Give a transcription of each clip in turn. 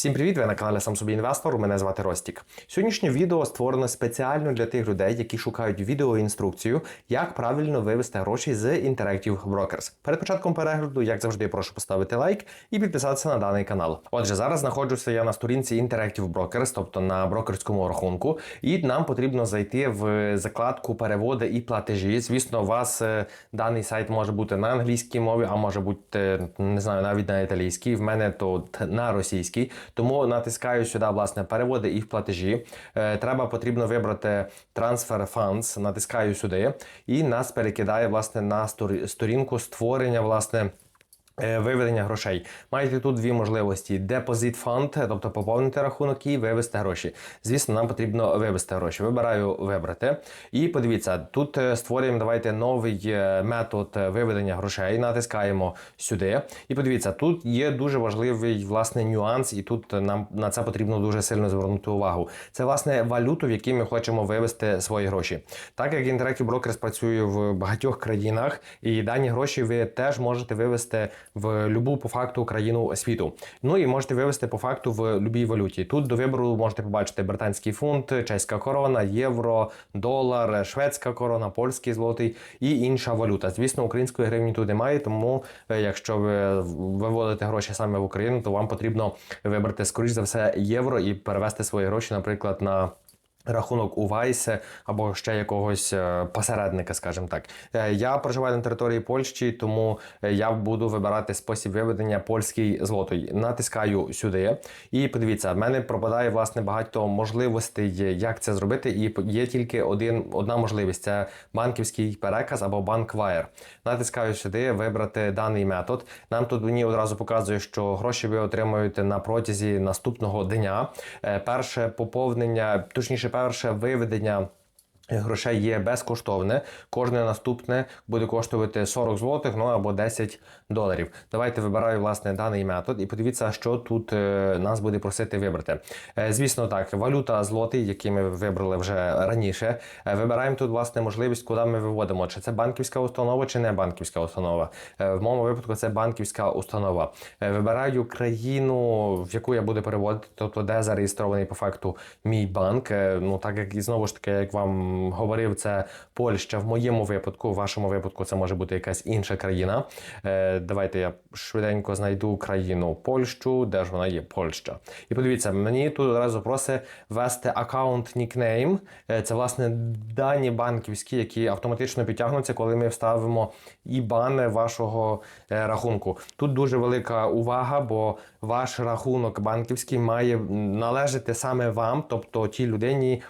Всім привіт! Ви на каналі Сам собі інвестор. Мене звати Ростік. Сьогоднішнє відео створено спеціально для тих людей, які шукають відеоінструкцію, як правильно вивести гроші з Interactive Brokers. Перед початком перегляду, як завжди, прошу поставити лайк і підписатися на даний канал. Отже, зараз знаходжуся я на сторінці Interactive Brokers, тобто на брокерському рахунку, і нам потрібно зайти в закладку переводи і платежі. Звісно, у вас е, даний сайт може бути на англійській мові, а може бути не знаю, навіть на італійській. В мене то на російській. Тому натискаю сюди власне переводи і в платежі. Е, Треба потрібно вибрати Transfer Funds, натискаю сюди, і нас перекидає власне на сторі- сторінку створення власне. Е, Виведення грошей. Маєте тут дві можливості: депозит фонд, тобто поповнити рахунок і вивести гроші. Звісно, нам потрібно вивести гроші. Вибираю вибрати. І подивіться, тут е, створюємо давайте новий е, метод виведення грошей. Натискаємо сюди. І подивіться, тут є дуже важливий власне нюанс, і тут нам на це потрібно дуже сильно звернути увагу. Це власне валюту, в якій ми хочемо вивести свої гроші. Так як Interactive Brokers працює в багатьох країнах, і дані гроші ви теж можете вивести в любу по факту країну світу. Ну і можете вивести по факту в будь-якій валюті. Тут до вибору можете побачити британський фунт, чеська корона, євро, долар, шведська корона, польський злотий і інша валюта. Звісно, української гривні тут немає, тому е, якщо ви виводите гроші саме в Україну, то вам потрібно вибрати скоріш за все євро і перевести свої гроші, наприклад, на. Рахунок у Вайсе або ще якогось е, посередника, скажімо так. Е, Я проживаю на території Польщі, тому е, я буду вибирати спосіб виведення польський злотий. Натискаю сюди, і подивіться, в мене пропадає власне багато можливостей, як це зробити. І є тільки один одна можливість: це банківський переказ або банк Wire. Натискаю сюди, вибрати даний метод. Нам тут мені одразу показує, що гроші ви отримуєте на протязі наступного дня. Перше поповнення, точніше, перше виведення. Грошей є безкоштовне. Кожне наступне буде коштувати 40 злотих, ну або 10 доларів. Давайте вибираю власне даний метод і подивіться, що тут е, нас буде просити вибрати. Е, звісно, так, валюта злотий, який ми вибрали вже раніше. Е, вибираємо тут власне можливість, куди ми виводимо. Чи це банківська установа, чи не банківська установа. В моєму випадку це банківська установа. Вибираю країну, в яку я буду переводити, тобто де зареєстрований по факту мій банк. Ну так як і знову ж таки, як вам говорив, це Польща. В моєму випадку, в вашому випадку, це може бути якась інша країна. Е, давайте я швиденько знайду країну Польщу, де ж вона є Польща. І подивіться, мені тут одразу просить ввести аккаунт нікнейм. Е, Це власне дані банківські, які автоматично підтягнуться, коли ми вставимо ІБАН вашого е, рахунку. Тут дуже велика увага, бо ваш рахунок банківський має належати саме вам, тобто тій людині.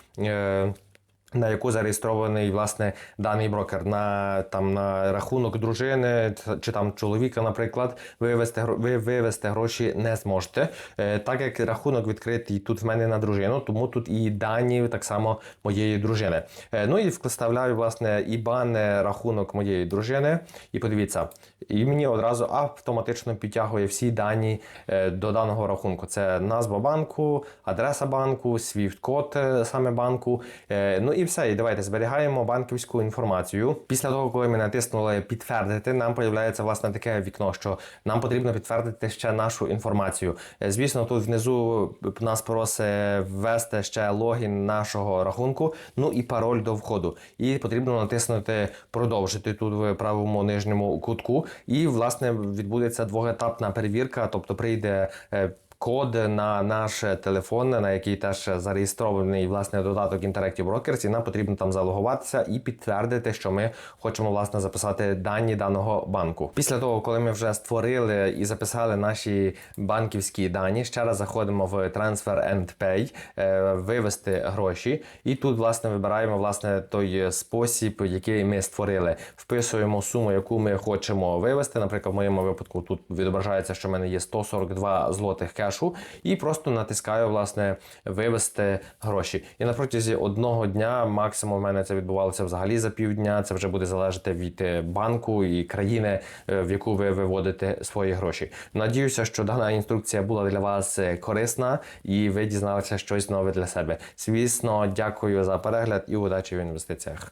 На яку зареєстрований власне даний брокер на там на рахунок дружини чи там чоловіка, наприклад, вивести ви вивести гроші не зможете. Е, так як рахунок відкритий тут в мене на дружину, тому тут і дані так само моєї дружини. Е, ну і вставляю власне ІБАН рахунок моєї дружини. І подивіться, і мені одразу автоматично підтягує всі дані е, до даного рахунку. Це назва банку, адреса банку, свіфт-код саме банку. Ну і все. І давайте зберігаємо банківську інформацію. Після того, коли ми натиснули підтвердити, нам появляється власне таке вікно, що нам потрібно підтвердити ще нашу інформацію. Е, Звісно, тут внизу нас просить ввести ще логін нашого рахунку, ну і пароль до входу. І потрібно натиснути продовжити тут в правому нижньому кутку. І власне відбудеться двохетапна перевірка, тобто прийде. Код на наш телефон, на який теж зареєстрований власне додаток Interactive Brokers, і нам потрібно там залогуватися і підтвердити, що ми хочемо власне записати дані даного банку. Після того, коли ми вже створили і записали наші банківські дані, ще раз заходимо в Transfer and Pay, е, вивести гроші, і тут власне вибираємо власне той спосіб, який ми створили. Вписуємо суму, яку ми хочемо вивести. Наприклад, в моєму випадку тут відображається, що в мене є 142 злотих кешу, і просто натискаю власне вивести гроші. І на протязі одного дня, максимум в мене це відбувалося взагалі за півдня. Це вже буде залежати від е, банку і країни, е, в яку ви виводите свої гроші. Надіюся, що дана інструкція була для вас е, корисна і ви дізналися щось нове для себе. Звісно, дякую за перегляд і удачі в інвестиціях.